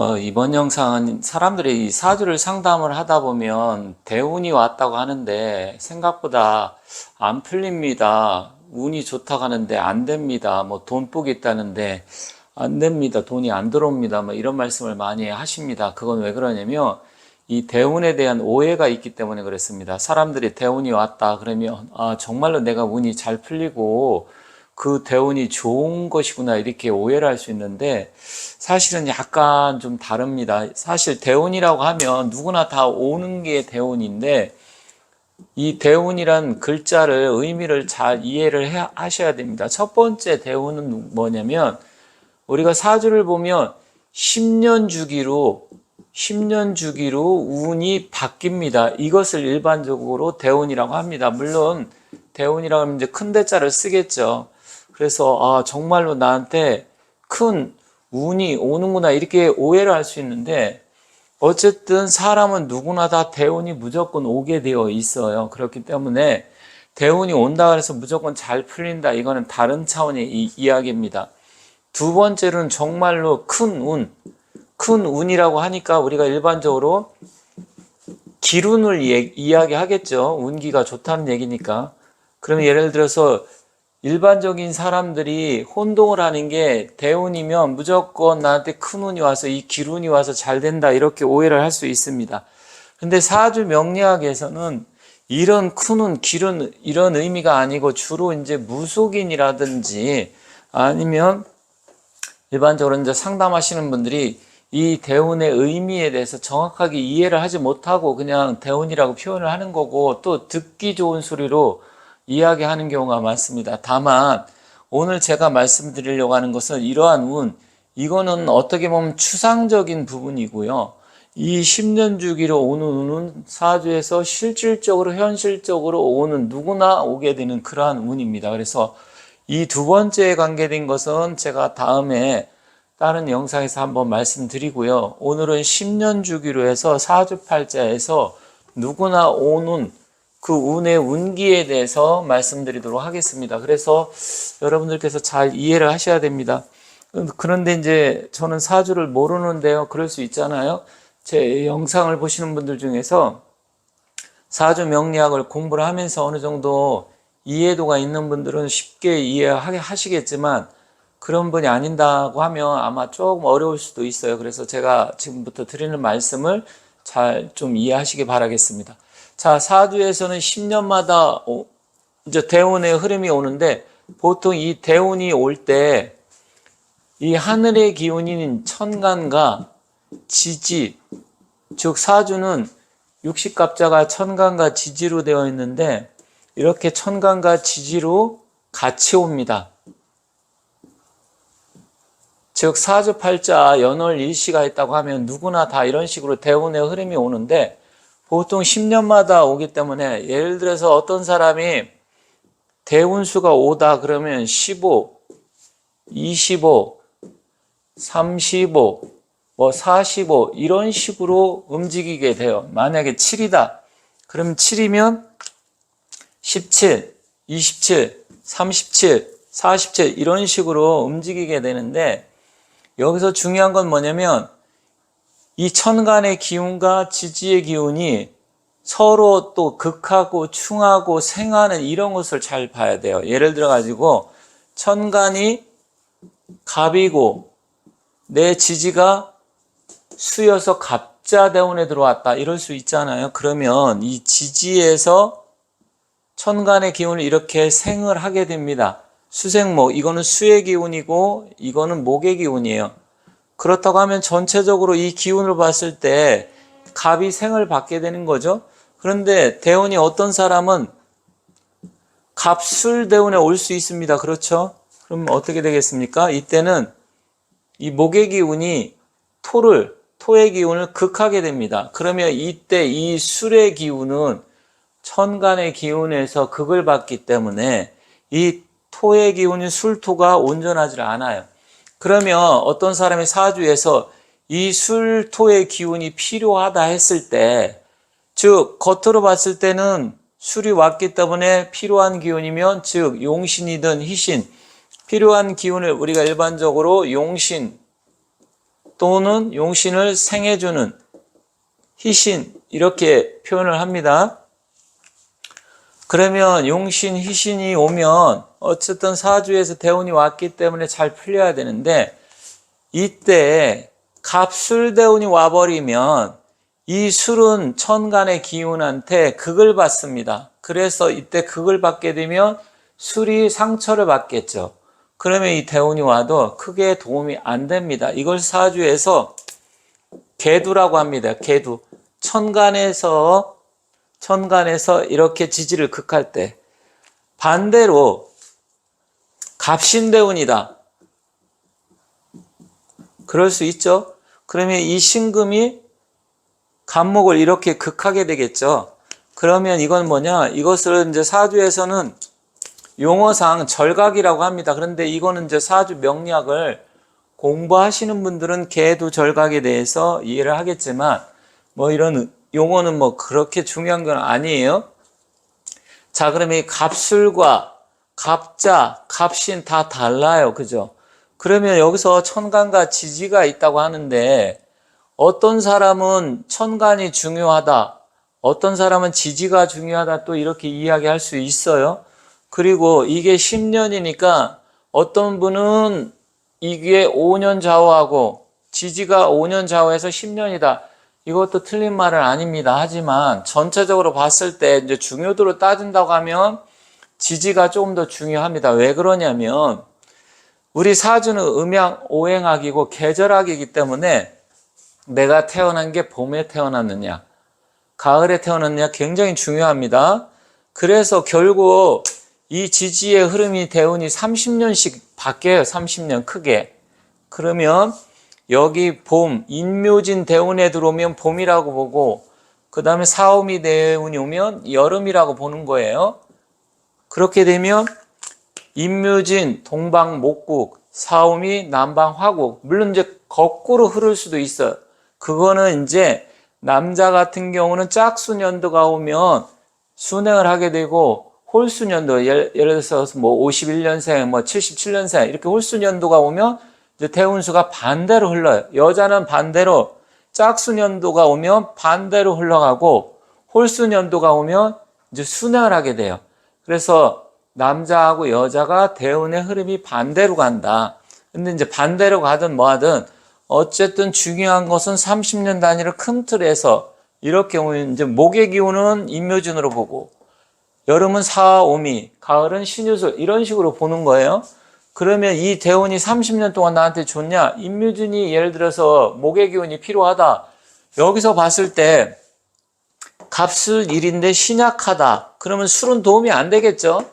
어, 이번 영상은 사람들이 이 사주를 상담을 하다 보면 대운이 왔다고 하는데 생각보다 안 풀립니다. 운이 좋다고 하는데 안 됩니다. 뭐 돈복이 있다는데 안 됩니다. 돈이 안 들어옵니다. 뭐 이런 말씀을 많이 하십니다. 그건 왜 그러냐면 이 대운에 대한 오해가 있기 때문에 그렇습니다. 사람들이 대운이 왔다 그러면 아, 정말로 내가 운이 잘 풀리고 그 대운이 좋은 것이구나 이렇게 오해를 할 수 있는데 사실은 약간 좀 다릅니다. 사실 대운이라고 하면 누구나 다 오는 게 대운인데 이 대운이란 글자를 의미를 잘 이해를 해, 하셔야 됩니다. 첫 번째 대운은 뭐냐면 우리가 사주를 보면 10년 주기로 10년 주기로 운이 바뀝니다. 이것을 일반적으로 대운이라고 합니다. 물론 대운이라고 하면 이제 큰 대자를 쓰겠죠. 그래서 아 정말로 나한테 큰 운이 오는구나 이렇게 오해를 할 수 있는데 어쨌든 사람은 누구나 다 대운이 무조건 오게 되어 있어요. 그렇기 때문에 대운이 온다 그래서 무조건 잘 풀린다 이거는 다른 차원의 이, 이야기입니다. 두 번째로는 정말로 큰 운, 큰 운이라고 하니까 우리가 일반적으로 기운을 이야기하겠죠. 운기가 좋다는 얘기니까. 그러면 예를 들어서 일반적인 사람들이 혼동을 하는 게 대운이면 무조건 나한테 큰 운이 와서 이 기운이 와서 잘 된다 이렇게 오해를 할 수 있습니다. 근데 사주 명리학에서는 이런 큰 운, 기운 이런 의미가 아니고 주로 이제 무속인이라든지 아니면 일반적으로 이제 상담하시는 분들이 이 대운의 의미에 대해서 정확하게 이해를 하지 못하고 그냥 대운이라고 표현을 하는 거고 또 듣기 좋은 소리로 이야기하는 경우가 많습니다. 다만 오늘 제가 말씀드리려고 하는 것은 이러한 운, 이거는 어떻게 보면 추상적인 부분이고요. 이 10년 주기로 오는 운은 사주에서 실질적으로 현실적으로 오는 누구나 오게 되는 그러한 운입니다. 그래서 이 두 번째에 관계된 것은 제가 다음에 다른 영상에서 한번 말씀드리고요. 오늘은 10년 주기로 해서 사주팔자에서 누구나 오는 그 운의 운기에 대해서 말씀드리도록 하겠습니다. 그래서 여러분들께서 잘 이해를 하셔야 됩니다. 그런데 이제 저는 사주를 모르는데요. 그럴 수 있잖아요. 제 영상을 보시는 분들 중에서 사주 명리학을 공부를 하면서 어느 정도 이해도가 있는 분들은 쉽게 이해하시겠지만 그런 분이 아닌다고 하면 아마 조금 어려울 수도 있어요. 그래서 제가 지금부터 드리는 말씀을 잘 좀 이해하시기 바라겠습니다. 자, 사주에서는 10년마다 이제 대운의 흐름이 오는데 보통 이 대운이 올 때 이 하늘의 기운인 천간과 지지, 즉 사주는 육식갑자가 천간과 지지로 되어 있는데 이렇게 천간과 지지로 같이 옵니다. 즉 사주팔자 연월 일시가 있다고 하면 누구나 다 이런 식으로 대운의 흐름이 오는데 보통 10년마다 오기 때문에 예를 들어서 어떤 사람이 대운수가 오다 그러면 15, 25, 35, 뭐 45 이런 식으로 움직이게 돼요. 만약에 7이다. 그럼 7이면 17, 27, 37, 47 이런 식으로 움직이게 되는데 여기서 중요한 건 뭐냐면 이 천간의 기운과 지지의 기운이 서로 또 극하고 충하고 생하는 이런 것을 잘 봐야 돼요. 예를 들어 가지고 천간이 갑이고 내 지지가 수여서 갑자대운에 들어왔다 이럴 수 있잖아요. 그러면 이 지지에서 천간의 기운을 이렇게 생을 하게 됩니다. 수생목 이거는 수의 기운이고 이거는 목의 기운이에요. 그렇다고 하면 전체적으로 이 기운을 봤을 때 갑이 생을 받게 되는 거죠. 그런데 대운이 어떤 사람은 갑술 대운에 올 수 있습니다. 그렇죠? 그럼 어떻게 되겠습니까? 이때는 이 목의 기운이 토를 토의 기운을 극하게 됩니다. 그러면 이때 이 술의 기운은 천간의 기운에서 극을 받기 때문에 이 토의 기운인 술토가 온전하지 않아요. 그러면 어떤 사람이 사주에서 이 술토의 기운이 필요하다 했을 때, 즉, 겉으로 봤을 때는 술이 왔기 때문에 필요한 기운이면, 즉, 용신이든 희신, 필요한 기운을 우리가 일반적으로 용신, 또는 용신을 생해주는 희신 이렇게 표현을 합니다. 그러면 용신, 희신이 오면 어쨌든 사주에서 대운이 왔기 때문에 잘 풀려야 되는데 이때 갑술 대운이 와버리면 이 술은 천간의 기운한테 극을 받습니다. 그래서 이때 극을 받게 되면 술이 상처를 받겠죠. 그러면 이 대운이 와도 크게 도움이 안 됩니다. 이걸 사주에서 개두라고 합니다. 개두. 천간에서 천간에서 이렇게 지지를 극할 때 반대로 갑신대운이다. 그럴 수 있죠. 그러면 이 신금이 간목을 이렇게 극하게 되겠죠. 그러면 이건 뭐냐? 이것을 이제 사주에서는 용어상 절각이라고 합니다. 그런데 이거는 이제 사주 명리학을 공부하시는 분들은 개도 절각에 대해서 이해를 하겠지만 뭐 이런 용어는 뭐 그렇게 중요한 건 아니에요. 자, 그러면 이 갑술과 갑자, 갑신 다 달라요. 그죠? 그러면 여기서 천간과 지지가 있다고 하는데 어떤 사람은 천간이 중요하다. 어떤 사람은 지지가 중요하다. 또 이렇게 이야기할 수 있어요. 그리고 이게 10년이니까 어떤 분은 이게 5년 좌우하고 지지가 5년 좌우해서 10년이다. 이것도 틀린 말은 아닙니다. 하지만 전체적으로 봤을 때 이제 중요도로 따진다고 하면 지지가 조금 더 중요합니다. 왜 그러냐면 우리 사주는 음양 오행학이고 계절학이기 때문에 내가 태어난 게 봄에 태어났느냐, 가을에 태어났느냐 굉장히 중요합니다. 그래서 결국 이 지지의 흐름이 대운이 30년씩 바뀌어요. 30년 크게. 그러면 여기 봄, 인묘진 대운에 들어오면 봄이라고 보고 그 다음에 사오미 대운이 오면 여름이라고 보는 거예요. 그렇게 되면 인묘진, 동방, 목국, 사오미, 남방, 화국. 물론 이제 거꾸로 흐를 수도 있어요. 그거는 이제 남자 같은 경우는 짝수년도가 오면 순행을 하게 되고 홀수년도 예를, 예를 들어서 뭐 51년생, 뭐 77년생 이렇게 홀수년도가 오면 이제 대운수가 반대로 흘러요. 여자는 반대로 짝수년도가 오면 반대로 흘러가고 홀수년도가 오면 이제 순행을 하게 돼요. 그래서 남자하고 여자가 대운의 흐름이 반대로 간다. 근데 이제 반대로 가든 뭐 하든 어쨌든 중요한 것은 30년 단위를 큰 틀에서 이렇게 오면 이제 목의 기운은 인묘진으로 보고 여름은 사오미, 가을은 신유술 이런 식으로 보는 거예요. 그러면 이 대운이 30년 동안 나한테 좋냐? 인묘진이 예를 들어서 목의 기운이 필요하다. 여기서 봤을 때 값을 일인데 신약하다. 그러면 술은 도움이 안 되겠죠?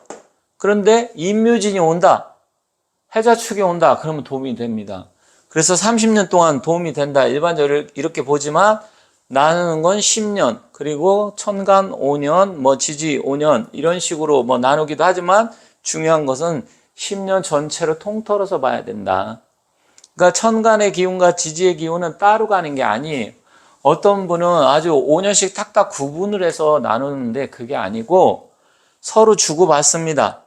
그런데 인묘진이 온다. 해자축이 온다. 그러면 도움이 됩니다. 그래서 30년 동안 도움이 된다. 일반적으로 이렇게 보지만 나누는 건 10년, 그리고 천간 5년, 뭐 지지 5년, 이런 식으로 뭐 나누기도 하지만 중요한 것은 10년 전체로 통틀어서 봐야 된다. 그러니까 천간의 기운과 지지의 기운은 따로 가는 게 아니에요. 어떤 분은 아주 5년씩 탁탁 구분을 해서 나누는데 그게 아니고 서로 주고받습니다.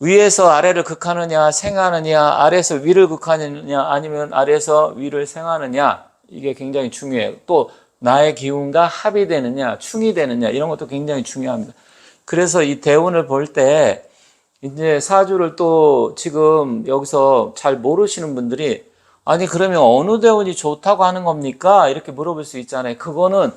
위에서 아래를 극하느냐, 생하느냐, 아래에서 위를 극하느냐, 아니면 아래에서 위를 생하느냐, 이게 굉장히 중요해요. 또 나의 기운과 합이 되느냐, 충이 되느냐, 이런 것도 굉장히 중요합니다. 그래서 이 대운을 볼 때, 이제 사주를 또 지금 여기서 잘 모르시는 분들이, 아니, 그러면 어느 대운이 좋다고 하는 겁니까? 이렇게 물어볼 수 있잖아요. 그거는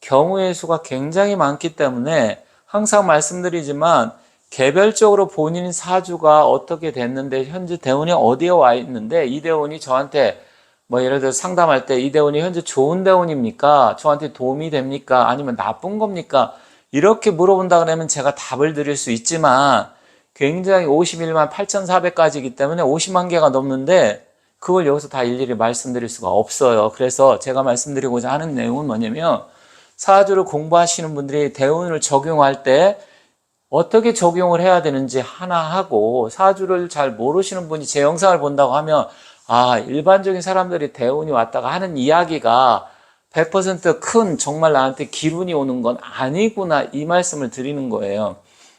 경우의 수가 굉장히 많기 때문에 항상 말씀드리지만, 개별적으로 본인 사주가 어떻게 됐는데 현재 대운이 어디에 와 있는데 이 대운이 저한테 뭐 예를 들어 상담할 때 이 대운이 현재 좋은 대운입니까? 저한테 도움이 됩니까? 아니면 나쁜 겁니까? 이렇게 물어본다 그러면 제가 답을 드릴 수 있지만 굉장히 51만 8,400까지이기 때문에 50만 개가 넘는데 그걸 여기서 다 일일이 말씀드릴 수가 없어요. 그래서 제가 말씀드리고자 하는 내용은 뭐냐면 사주를 공부하시는 분들이 대운을 적용할 때 어떻게 적용을 해야 되는지 하나 하고 사주를 잘 모르시는 분이 제 영상을 본다고 하면 아 일반적인 사람들이 대운이 왔다가 하는 이야기가 100%큰 정말 나한테 기운이 오는 건 아니구나 이 말씀을 드리는 거예요.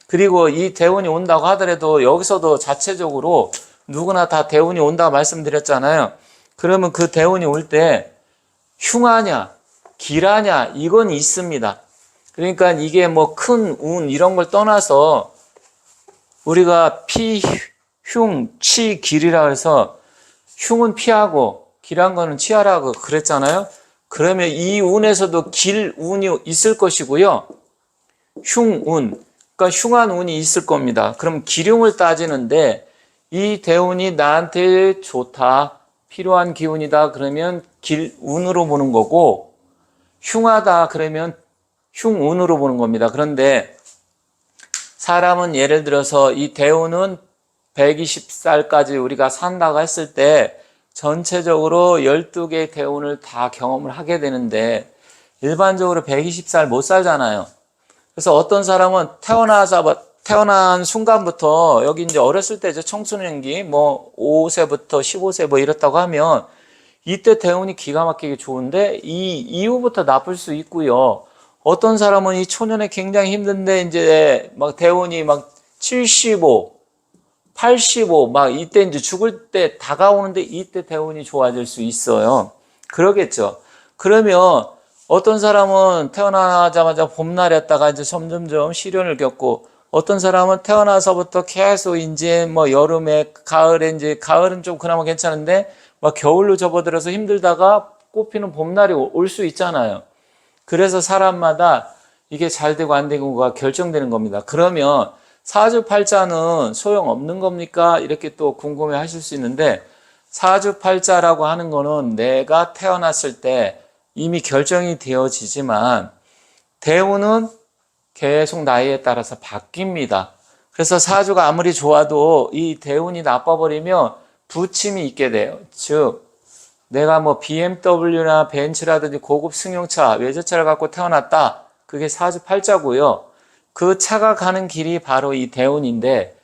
그리고 이 대운이 온다고 하더라도 여기서도 자체적으로 누구나 다 대운이 온다고 말씀드렸잖아요. 그러면 그 대운이 올 때 흉하냐, 길하냐, 이건 있습니다. 그러니까 이게 뭐 큰 운 이런 걸 떠나서 우리가 피, 흉, 치, 길이라 해서 흉은 피하고 길한 거는 치하라고 그랬잖아요. 그러면 이 운에서도 길 운이 있을 것이고요. 흉 운, 그러니까 흉한 운이 있을 겁니다. 그럼 기룡을 따지는데 이 대운이 나한테 좋다, 필요한 기운이다 그러면 길 운으로 보는 거고 흉하다 그러면 흉운으로 보는 겁니다. 그런데 사람은 예를 들어서 이 대운은 120살까지 우리가 산다고 했을 때 전체적으로 12개의 대운을 다 경험을 하게 되는데 일반적으로 120살 못 살잖아요. 그래서 어떤 사람은 태어나서 태어난 순간부터 여기 이제 어렸을 때죠. 청소년기 뭐 5세부터 15세 뭐 이렇다고 하면 이때 대운이 기가 막히게 좋은데 이 이후부터 나쁠 수 있고요. 어떤 사람은 이 초년에 굉장히 힘든데 이제 막 대운이 막 75, 85, 막 이때 이제 죽을 때 다가오는데 이때 대운이 좋아질 수 있어요. 그러겠죠. 그러면 어떤 사람은 태어나자마자 봄날이었다가 이제 점점점 시련을 겪고 어떤 사람은 태어나서부터 계속 이제 뭐 여름에 가을에 이제 가을은 좀 그나마 괜찮은데 막 겨울로 접어들어서 힘들다가 꽃피는 봄날이 올 수 있잖아요. 그래서 사람마다 이게 잘 되고 안 되고가 결정되는 겁니다. 그러면 사주팔자는 소용없는 겁니까? 이렇게 또 궁금해 하실 수 있는데 사주팔자라고 하는 거는 내가 태어났을 때 이미 결정이 되어지지만 대우는 계속 나이에 따라서 바뀝니다. 그래서 사주가 아무리 좋아도 이 대운이 나빠버리면 부침이 있게 돼요. 즉, 내가 뭐 BMW나 벤츠라든지 고급 승용차, 외제차를 갖고 태어났다. 그게 사주 팔자고요. 그 차가 가는 길이 바로 이 대운인데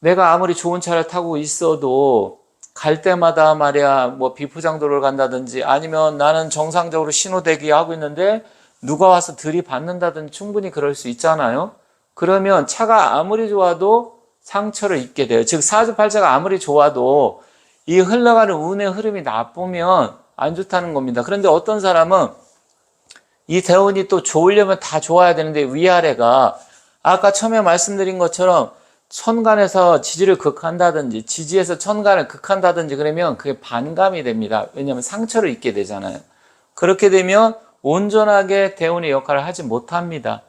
내가 아무리 좋은 차를 타고 있어도 갈 때마다 말이야 뭐 비포장도를 간다든지 아니면 나는 정상적으로 신호 대기하고 있는데 누가 와서 들이받는다든지 충분히 그럴 수 있잖아요. 그러면 차가 아무리 좋아도 상처를 입게 돼요. 즉 사주팔자가 아무리 좋아도 이 흘러가는 운의 흐름이 나쁘면 안 좋다는 겁니다. 그런데 어떤 사람은 이 대운이 또 좋으려면 다 좋아야 되는데 위아래가 아까 처음에 말씀드린 것처럼 천간에서 지지를 극한다든지 지지에서 천간을 극한다든지 그러면 그게 반감이 됩니다. 왜냐하면 상처를 입게 되잖아요. 그렇게 되면 온전하게 대운의 역할을 하지 못합니다.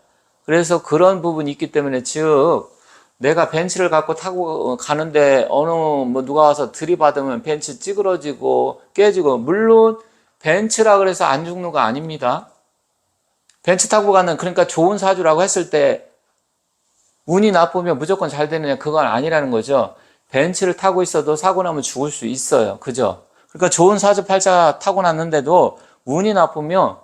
그래서 그런 부분이 있기 때문에 즉 내가 벤츠를 갖고 타고 가는데 어느 뭐 누가 와서 들이받으면 벤츠 찌그러지고 깨지고 물론 벤츠라 그래서 안 죽는 거 아닙니다. 벤츠 타고 가는 그러니까 좋은 사주라고 했을 때 운이 나쁘면 무조건 잘 되느냐 그건 아니라는 거죠. 벤츠를 타고 있어도 사고 나면 죽을 수 있어요. 그죠? 그러니까 좋은 사주 팔자 타고 났는데도 운이 나쁘면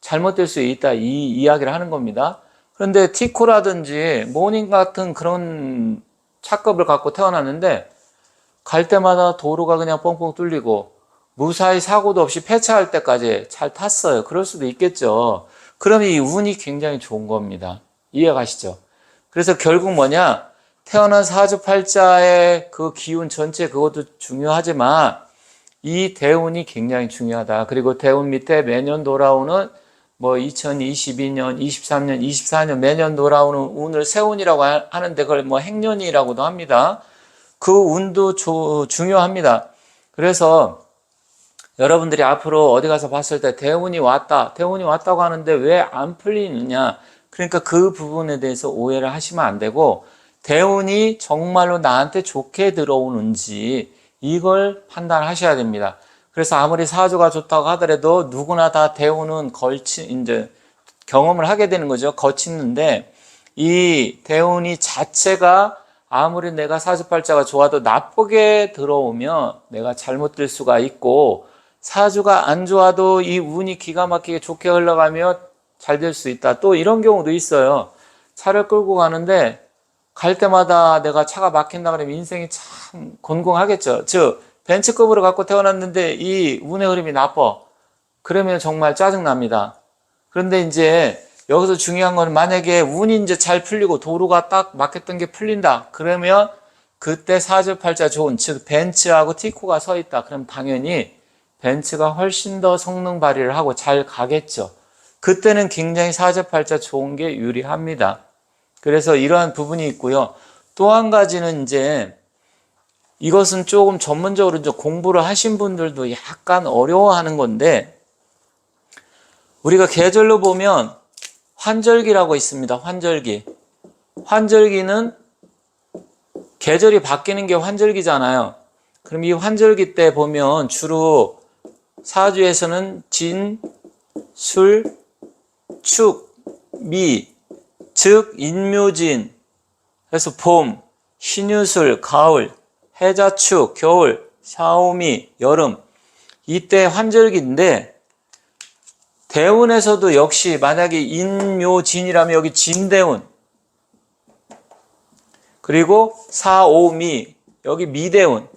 잘못될 수 있다 이 이야기를 하는 겁니다. 그런데 티코라든지 모닝 같은 그런 차급을 갖고 태어났는데 갈 때마다 도로가 그냥 뻥뻥 뚫리고 무사히 사고도 없이 폐차할 때까지 잘 탔어요. 그럴 수도 있겠죠. 그러면 이 운이 굉장히 좋은 겁니다. 이해 가시죠? 그래서 결국 뭐냐? 태어난 사주팔자의 그 기운 전체 그것도 중요하지만 이 대운이 굉장히 중요하다. 그리고 대운 밑에 매년 돌아오는 뭐 2022년, 23년, 24년 매년 돌아오는 운을 세운이라고 하는데 그걸 뭐 행년이라고도 합니다. 그 운도 조, 중요합니다. 그래서 여러분들이 앞으로 어디 가서 봤을 때 대운이 왔다, 대운이 왔다고 하는데 왜 안 풀리느냐? 그러니까 그 부분에 대해서 오해를 하시면 안 되고 대운이 정말로 나한테 좋게 들어오는지 이걸 판단하셔야 됩니다. 그래서 아무리 사주가 좋다고 하더라도 누구나 다 대운은 걸치 이제 경험을 하게 되는 거죠. 거치는데 이 대운이 자체가 아무리 내가 사주팔자가 좋아도 나쁘게 들어오면 내가 잘못될 수가 있고 사주가 안 좋아도 이 운이 기가 막히게 좋게 흘러가며 잘 될 수 있다. 또 이런 경우도 있어요. 차를 끌고 가는데 갈 때마다 내가 차가 막힌다 그러면 인생이 참 곤궁하겠죠. 즉 벤츠급으로 갖고 태어났는데 이 운의 흐름이 나빠. 그러면 정말 짜증납니다. 그런데 이제 여기서 중요한 건 만약에 운이 이제 잘 풀리고 도로가 딱 막혔던 게 풀린다. 그러면 그때 사주팔자 좋은 즉 벤츠하고 티코가 서 있다. 그럼 당연히 벤츠가 훨씬 더 성능 발휘를 하고 잘 가겠죠. 그때는 굉장히 사주팔자 좋은 게 유리합니다. 그래서 이러한 부분이 있고요. 또 한 가지는 이제 이것은 조금 전문적으로 이제 공부를 하신 분들도 약간 어려워하는 건데 우리가 계절로 보면 환절기라고 있습니다. 환절기. 환절기는 계절이 바뀌는 게 환절기잖아요. 그럼 이 환절기 때 보면 주로 사주에서는 진, 술, 축, 미, 즉 인묘진, 그래서 봄, 신유술, 가을, 해자축, 겨울, 샤오미, 여름. 이때 환절기인데 대운에서도 역시 만약에 인묘진이라면 여기 진대운. 그리고 사오미 여기 미대운.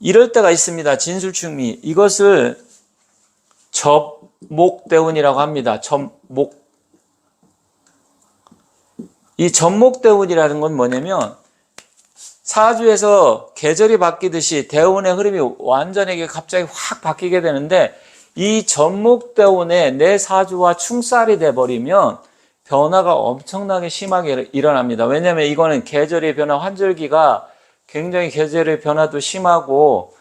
이럴 때가 있습니다. 진술충미. 이것을 접목대운이라고 합니다. 접목 이 접목대운이라는 건 뭐냐면 사주에서 계절이 바뀌듯이 대운의 흐름이 완전하게 갑자기 확 바뀌게 되는데 이 접목대운에 내 사주와 충살이 돼버리면 변화가 엄청나게 심하게 일어납니다. 왜냐하면 이거는 계절의 변화, 환절기가 굉장히 계절의 변화도 심하고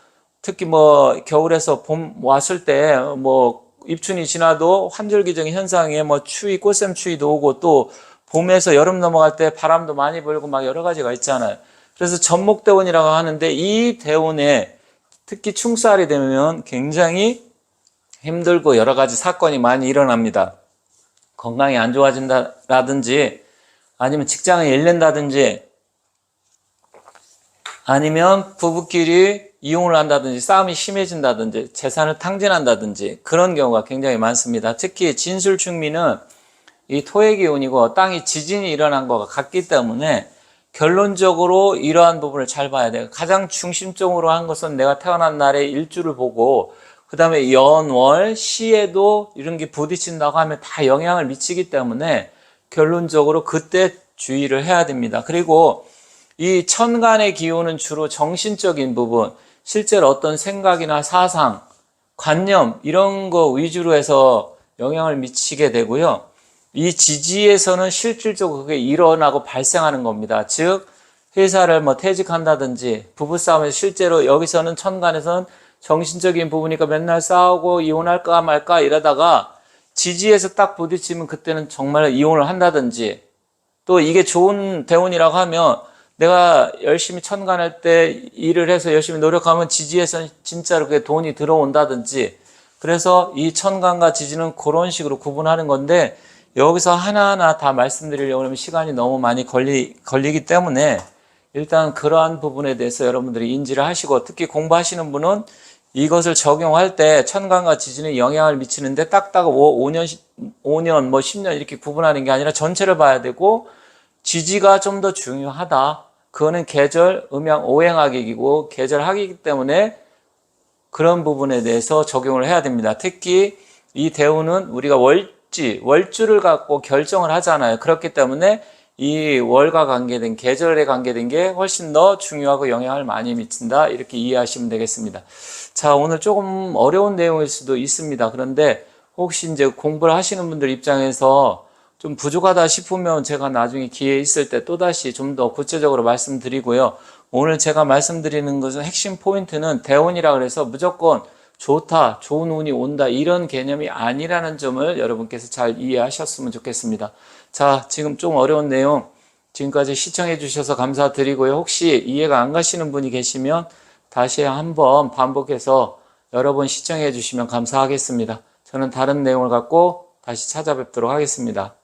특히 뭐 겨울에서 봄 왔을 때 뭐 입춘이 지나도 환절기적인 현상에 뭐 추위, 꽃샘 추위도 오고 또 봄에서 여름 넘어갈 때 바람도 많이 불고 막 여러 가지가 있잖아요. 그래서 전목대운이라고 하는데 이 대운에 특히 충살이 되면 굉장히 힘들고 여러 가지 사건이 많이 일어납니다. 건강이 안 좋아진다라든지 아니면 직장을 잃는다든지 아니면 부부끼리 이혼을 한다든지 싸움이 심해진다든지 재산을 탕진한다든지 그런 경우가 굉장히 많습니다. 특히 진술 충미는 이 토의 기운이고 땅이 지진이 일어난 것과 같기 때문에 결론적으로 이러한 부분을 잘 봐야 돼요. 가장 중심적으로 한 것은 내가 태어난 날의 일주를 보고 그 다음에 연월 시에도 이런 게 부딪힌다고 하면 다 영향을 미치기 때문에 결론적으로 그때 주의를 해야 됩니다. 그리고 이 천간의 기운은 주로 정신적인 부분, 실제로 어떤 생각이나 사상, 관념 이런 거 위주로 해서 영향을 미치게 되고요. 이 지지에서는 실질적으로 그게 일어나고 발생하는 겁니다. 즉 회사를 뭐 퇴직한다든지 부부싸움에서 실제로 여기서는 천간에서는 정신적인 부분이니까 맨날 싸우고 이혼할까 말까 이러다가 지지에서 딱 부딪히면 그때는 정말 이혼을 한다든지 또 이게 좋은 대운이라고 하면 내가 열심히 천간할 때 일을 해서 열심히 노력하면 지지에서 진짜로 그게 돈이 들어온다든지 그래서 이 천간과 지지는 그런 식으로 구분하는 건데 여기서 하나하나 다 말씀드리려고 하면 시간이 너무 많이 걸리, 걸리기 때문에 일단 그러한 부분에 대해서 여러분들이 인지를 하시고 특히 공부하시는 분은 이것을 적용할 때 천간과 지진에 영향을 미치는데 딱딱 5, 년 5년, 뭐 10년 이렇게 구분하는 게 아니라 전체를 봐야 되고 지지가 좀 더 중요하다. 그거는 계절, 음양, 오행학이고 계절학이기 때문에 그런 부분에 대해서 적용을 해야 됩니다. 특히 이 대우는 우리가 월지, 월주를 갖고 결정을 하잖아요. 그렇기 때문에 이 월과 관계된 계절에 관계된 게 훨씬 더 중요하고 영향을 많이 미친다. 이렇게 이해하시면 되겠습니다. 자, 오늘 조금 어려운 내용일 수도 있습니다. 그런데 혹시 이제 공부를 하시는 분들 입장에서 좀 부족하다 싶으면 제가 나중에 기회 있을 때 또다시 좀 더 구체적으로 말씀드리고요. 오늘 제가 말씀드리는 것은 핵심 포인트는 대운이라 그래서 무조건 좋다, 좋은 운이 온다 이런 개념이 아니라는 점을 여러분께서 잘 이해하셨으면 좋겠습니다. 자, 지금 좀 어려운 내용 지금까지 시청해 주셔서 감사드리고요. 혹시 이해가 안 가시는 분이 계시면 다시 한번 반복해서 여러 번 시청해 주시면 감사하겠습니다. 저는 다른 내용을 갖고 다시 찾아뵙도록 하겠습니다.